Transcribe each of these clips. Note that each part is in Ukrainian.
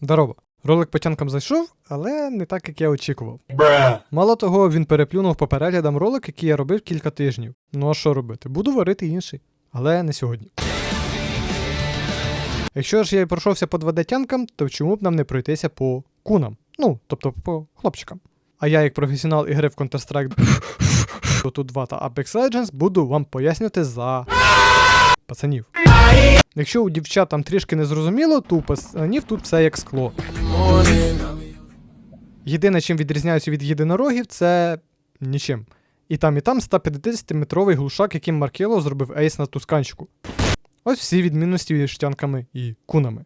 Здорово. Ролик по тянкам зайшов, але не так, як я очікував. Мало того, він переплюнув по переглядам ролик, який я робив кілька тижнів. Ну а що робити? Буду варити інший. Але не сьогодні. Якщо ж я і пройшовся по 2D-тянкам, то чому б нам не пройтися по кунам? Ну, тобто по хлопчикам. А я, як професіонал ігри в Counter-Strike Dota 2 та Apex Legends, буду вам пояснювати за пацанів. Якщо у дівчат там трішки не зрозуміло, то у пацанів тут все як скло. Єдине, чим відрізняються від єдинорогів, це нічим. І там, і там 150-метровий глушак, яким Маркело зробив ейс на тусканчику. Ось всі відмінності між штянками і кунами.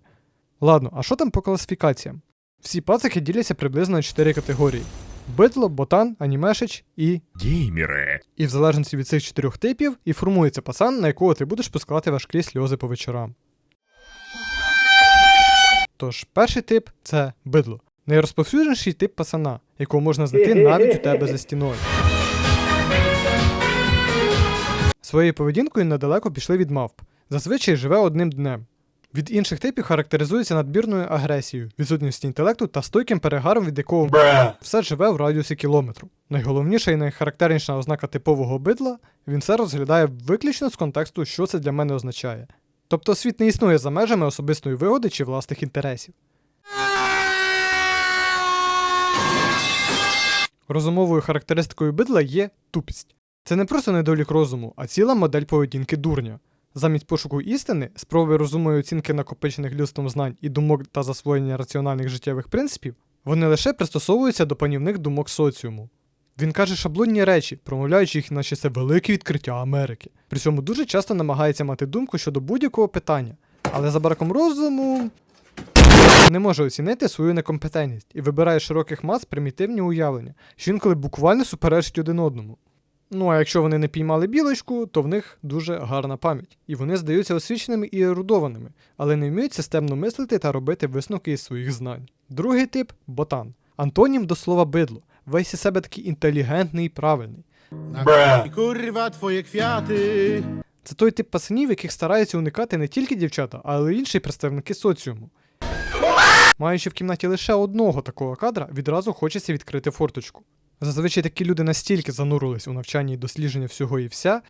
Ладно, а що там по класифікаціям? Всі пацики діляться приблизно на 4 категорії: битло, ботан, анімешич і. Геймеры. І в залежності від цих чотирьох типів і формується пацан, на якого ти будеш пускати важкі сльози по вечорам. Тож, перший тип це бидло. Найрозповсюдженіший тип пацана, якого можна знайти навіть у тебе за стіною. Своєю поведінкою недалеко пішли від мавп. Зазвичай живе одним днем. Від інших типів характеризується надмірною агресією, відсутністю інтелекту та стойким перегаром, від якого все живе в радіусі кілометру. Найголовніша і найхарактерніша ознака типового бидла він все розглядає виключно з контексту, що це для мене означає. Тобто світ не існує за межами особистої вигоди чи власних інтересів. Розумовою характеристикою бидла є тупість. Це не просто недолік розуму, а ціла модель поведінки дурня. Замість пошуку істини, спроби розумної оцінки накопичених людством знань і думок та засвоєння раціональних життєвих принципів, вони лише пристосовуються до панівних думок соціуму. Він каже шаблонні речі, промовляючи їх, наче це велике відкриття Америки. При цьому дуже часто намагається мати думку щодо будь-якого питання, але за браком розуму не може оцінити свою некомпетентність і вибирає широких мас примітивні уявлення, що інколи буквально суперечить один одному. Ну а якщо вони не піймали білочку, то в них дуже гарна пам'ять, і вони здаються освіченими і ерудованими, але не вміють системно мислити та робити висновки із своїх знань. Другий тип ботан. Антонім до слова бидло. Весь із себе такий інтелігентний і правильний. Kurwa, twoje kwiaty. Це той тип пацанів, яких стараються уникати не тільки дівчата, але й інші представники соціуму. Маючи в кімнаті лише одного такого кадра, відразу хочеться відкрити форточку. Зазвичай такі люди настільки занурились у навчанні і дослідження всього і вся,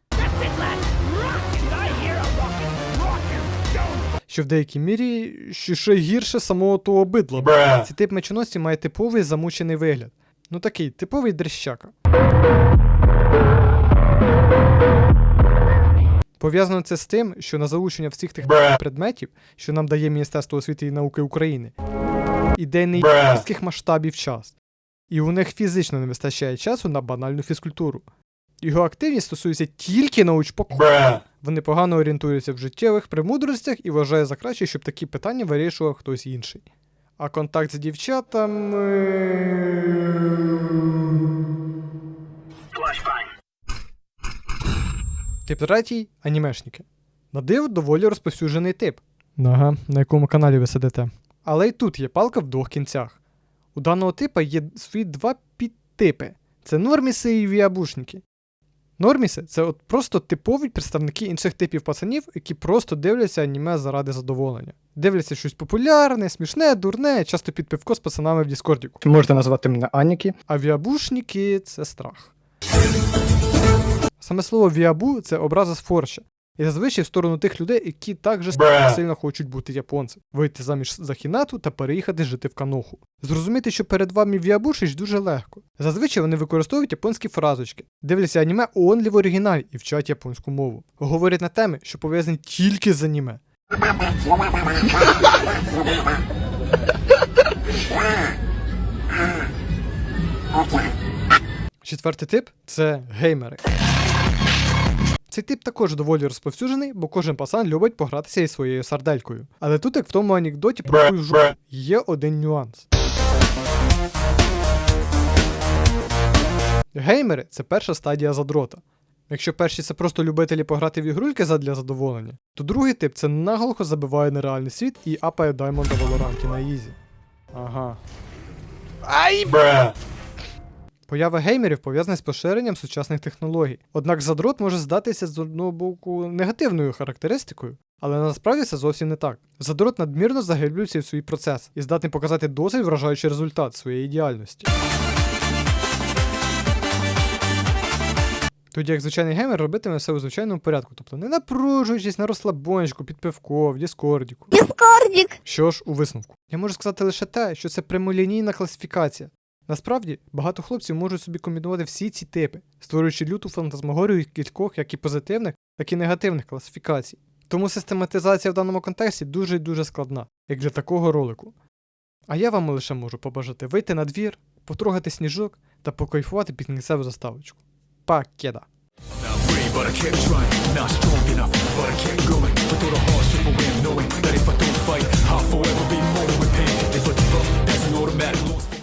що в деякій мірі ще гірше самого того бидла. Цей тип мечоносці має типовий замучений вигляд. Ну такий, типовий дрищака. Пов'язано це з тим, що на заучення всіх тих предметів, що нам дає Міністерство освіти і науки України, іде неймовірських масштабів час. І у них фізично не вистачає часу на банальну фізкультуру. Його активність стосується тільки научпоку. Вони погано орієнтуються в життєвих премудростях і вважає за краще, щоб такі питання вирішував хтось інший. А контакт з дівчатами. Тип третій анімешники. На диво доволі розповсюджений тип. Ага, на якому каналі ви сидите. Але й тут є палка в двох кінцях. У даного типа є свої два підтипи: це норміси і віабушники. Норміси це от просто типові представники інших типів пацанів, які просто дивляться аніме заради задоволення. Дивляться щось популярне, смішне, дурне, часто під пивко з пацанами в Діскордіку. Можете назвати мене Аніки. А віабушники це страх. Саме слово віабу це образа з форща. І зазвичай в сторону тих людей, які так же сильно хочуть бути японцем, вийти заміж за хінату та переїхати жити в каноху. Зрозуміти, що перед вами віабушич дуже легко. Зазвичай вони використовують японські фразочки, дивляться аніме онлі в оригіналі і вчать японську мову. Говорять на теми, що пов'язані тільки з аніме. Четвертий тип це геймери. Цей тип також доволі розповсюджений, бо кожен пасан любить погратися із своєю сарделькою. Але тут, як в тому анекдоті про жопу, є один нюанс. Геймери це перша стадія задрота. Якщо перші це просто любителі пограти в ігрульки задля задоволення, то другий тип це наглухо забиває на реальний світ і апає Даймонда Валоранті на ізі. Ага. Поява геймерів пов'язана з поширенням сучасних технологій. Однак задрот може здатися з одного боку негативною характеристикою, Але насправді це зовсім не так. Задрот надмірно заглиблюється в свій процес і здатний показати досить вражаючий результат своєї діяльності. Тоді як звичайний геймер робитиме все у звичайному порядку, тобто не напружуючись на розслабончику, під пивко, в діскордіку. Дискордік. Що ж, у висновку, я можу сказати лише те, що це прямолінійна класифікація. Насправді, багато хлопців можуть собі комбінувати всі ці типи, створюючи люту фантазмагорію кількох як і позитивних, так і негативних класифікацій. Тому систематизація в даному контексті дуже дуже складна, як для такого ролику. А я вам лише можу побажати вийти на двір, потрогати сніжок та покайфувати під кінцеву заставочку. Пакеда! But I kept trying. Not strong enough, but I kept going. But through the hardship, I win, knowing that if I don't fight, I'll forever be moaning with pain. If I give up, that's an automatic loss.